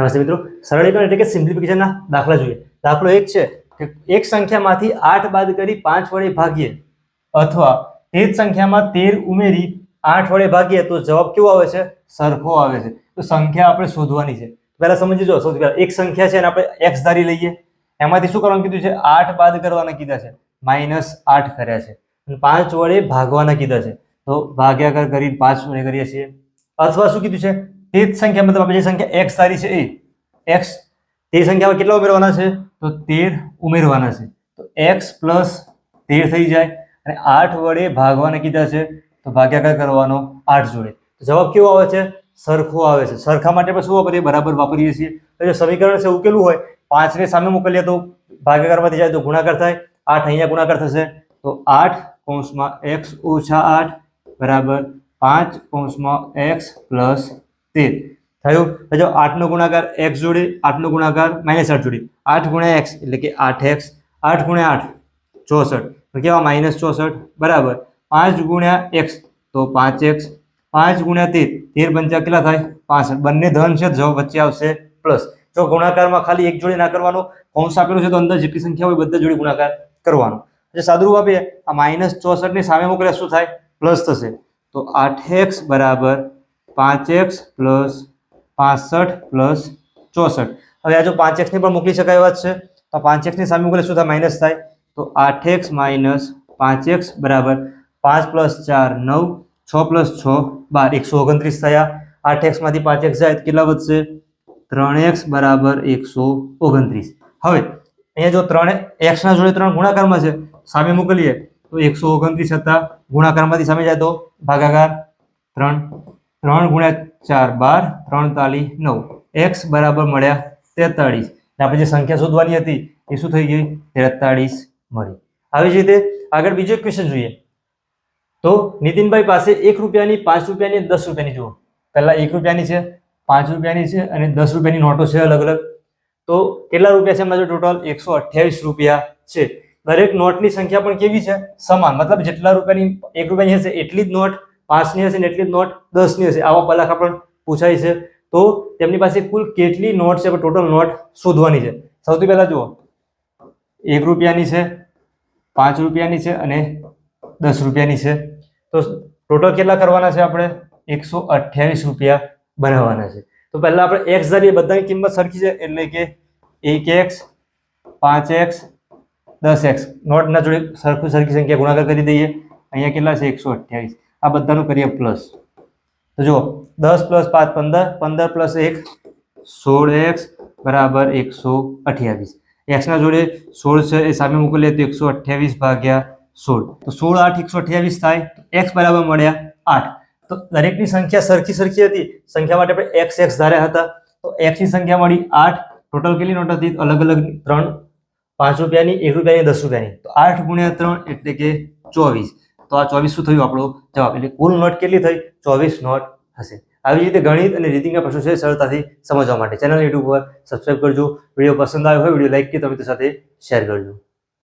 નમસ્તે મિત્રો. સરળીકરણ એટલે કે સિમ્પ્લિફિકેશનના દાખલા જોઈએ. દાખલો એક છે કે એક સંખ્યામાંથી આઠ બાદ કરી પાંચ વડે ભાગીએ. અથવા તે જ સંખ્યામાં તેર ઉમેરી આઠ વડે ભાગીએ તો જવાબ કેવો આવે છે? સરખો આવે છે. તો સંખ્યા આપણે શોધવાની છે. પહેલા સમજી જો સૌથી પહેલા એક સંખ્યા છે અને આપણે એક્સ ધારી લઈએ. એમાંથી શું કરવાનું કીધું છે? આઠ બાદ કરવાના કીધા છે. માઇનસ આઠ કર્યા છે. અને પાંચ વડે ભાગવાના કીધા છે. તો ભાગ્યાકાર કરી પાંચ વડે કરીએ છીએ. અથવા શું કીધું છે? તે જ સંખ્યા મતલબ આપણે જે સંખ્યા એક્સ સારી છે એ એક્સ તે સંખ્યામાં કેટલા ઉમેરવાના છે? તો તેર ઉમેરવાના છે. તો એક્સ પ્લસ તેર થઈ જાય અને આઠ વડે ભાગવાના કીધા છે. તો ભાગ્યાકાર કરવાનો આઠ જોડે. જવાબ કેવો આવે છે? સરખો આવે છે. સરખા માટે પણ શું વાપરીએ બરાબર વાપરીએ છીએ? તો જો સમીકરણ છે ઉકેલું હોય પાંચને સામે મોકલીએ તો ભાગ્યાકારમાંથી જાય તો ગુણાકાર થાય. આઠ અહીંયા ગુણાકાર થશે. તો આઠ કૌંસમાં એક્સ ઓછા આઠ બરાબર પાંચ કૌંસમાં એક્સ પ્લસ તેર થયું? જો આઠનો ગુણાકાર એક્સ જોડે, આઠનો ગુણાકાર માઇનસ આઠ જોડે. આઠ ગુણ્યા એક્સ એટલે કે આઠ એક્સ. આઠ ગુણ્યા આઠ, ચોસઠ. કેવા? માઇનસ ચોસઠ, બરાબર. પાંચ ગુણ્યા એક્સ, તો પાંચ એક્સ. પાંચ ગુણ્યા તેર તેર પંચા કેટલા થાય? પાસઠ. બંને ધન છે, જવાબ વચ્ચે આવશે પ્લસ જો ગુણાકારમાં ખાલી એક જોડે ના કરવાનો, કૌંસ આપેલું છે, તો અંદર જેટલી સંખ્યા હોય બધા જોડે ગુણાકાર કરવાનો. જે સાદુરૂપ આપીએ, આ માઇનસ ચોસઠની સામે મોકલે શું થાય? પ્લસ થશે. તો આઠ એક્સ બરાબર પાંચ એક્સ પ્લસ પાસઠ પ્લસ ચોસઠ. હવે આ જો પાંચ એક્સની પણ મોકલી શકાય એવા જ છે. તો પાંચ એક્સની સામે મોકલે શું થાય? માઇનસ થાય. તો આઠ એક્સ માઇનસ પાંચ એક્સ બરાબર પાંચ પ્લસ ચાર નવ, છ પ્લસ છ બાર. એકસો ઓગણત્રીસ થયા. આઠ એક્સમાંથી પાંચ એક્સ જાય કેટલા વધશે? ત્રણ એક્સ બરાબર એકસો ઓગણત્રીસ. હવે, અહીંયા જો ત્રણ એક્સના જોડે ત્રણ ગુણાકારમાં છે, સામે મોકલીએ, તો એકસો ઓગણત્રીસ હતા. ગુણાકારમાંથી સામે જાય તો ભાગાકાર ત્રણ ત્રણ ગુણ્યા ચાર બાર, ત્રણ તાલી નવ. એક્સ બરાબર મળ્યા તેતાળીસ. આપણે જે સંખ્યા શોધવાની હતી, એ શું થઈ ગઈ? તેતાળીસ મળી. આવી જ રીતે આગળ બીજો ક્વેશ્ચન જોઈએ. તો નીતિનભાઈ પાસે એક રૂપિયાની, પાંચ રૂપિયાની દસ રૂપિયાની જુઓ. પહેલાં એક રૂપિયાની છે, પાંચ રૂપિયાની છે અને દસ રૂપિયાની નોટો છે અલગ અલગ. તો કેટલા રૂપિયા છે એમના ટોટલ એકસો અઠ્યાવીસ રૂપિયા છે. દરેક નોટની સંખ્યા પણ કેવી છે? સમાન. મતલબ જેટલા રૂપિયાની, એક રૂપિયાની હશે એટલી જ નોટ પાંચની હશે ને એટલી નોટ દસની હશે. આવા પલાખા પણ પૂછાય છે. તો તેમની પાસે કુલ કેટલી નોટ છે? ટોટલ નોટ શોધવાની છે. સૌથી પહેલાં જુઓ. એક રૂપિયાની છે, પાંચ રૂપિયાની છે અને દસ રૂપિયાની છે. તો ટોટલ કેટલા કરવાના છે આપણે? એકસો અઠ્યાવીસ રૂપિયા બનાવવાના છે. તો પહેલાં આપણે એક્સ ધારીએ. બધાની કિંમત સરખી છે? એટલે કે એક એક્સ, પાંચ એક્સ, દસ એક્સ. નોટના જોડે સરખું સરખી સંખ્યા ગુણાકાર કરી દઈએ. અહીંયા કેટલા છે? એકસો અઠ્યાવીસ. આ બધાનું કરીએ પ્લસ તો જુઓ, દસ પ્લસ પાંચ, પંદર પંદર પ્લસ એક, સોળ એક્સ બરાબર એકસો અઠ્યાવીસ. એક્સના જોડે સોળ છે, એ સામે મોકલીએ તો એકસો અઠ્યાવીસ ભાગ્યા સોળ. તો સોળ, આઠ, એકસો અઠ્યાવીસ થાય એક્સ બરાબર મળ્યા આઠ. તો દરેકની સંખ્યા સરખી સરખી હતી. સંખ્યા માટે આપણે એક્સ એક્સ ધાર્યા હતા. તો એક્સની સંખ્યા મળી આઠ. ટોટલ કેટલી નોટ હતી? અલગ અલગ ત્રણ. પાંચ રૂપિયાની, એક રૂપિયાની, દસ રૂપિયાની. તો આઠ ગુણ્યા ત્રણ એટલે કે ચોવીસ. તો આ ચોવીસ શું થયું આપણો જવાબ? એટલે કુલ નોટ કેટલી થઈ? ચોવીસ નોટ હશે. આવી રીતે ગણિત અને રીતિંગના પ્રશ્નો છે સરળતાથી સમજવા માટે. ચેનલ યુટ્યુબ પર સબસ્ક્રાઈબ કરજો. વીડિયો પસંદ આવ્યો હોય, વીડિયો લાઈક કે તમે સાથે શેર કરજો.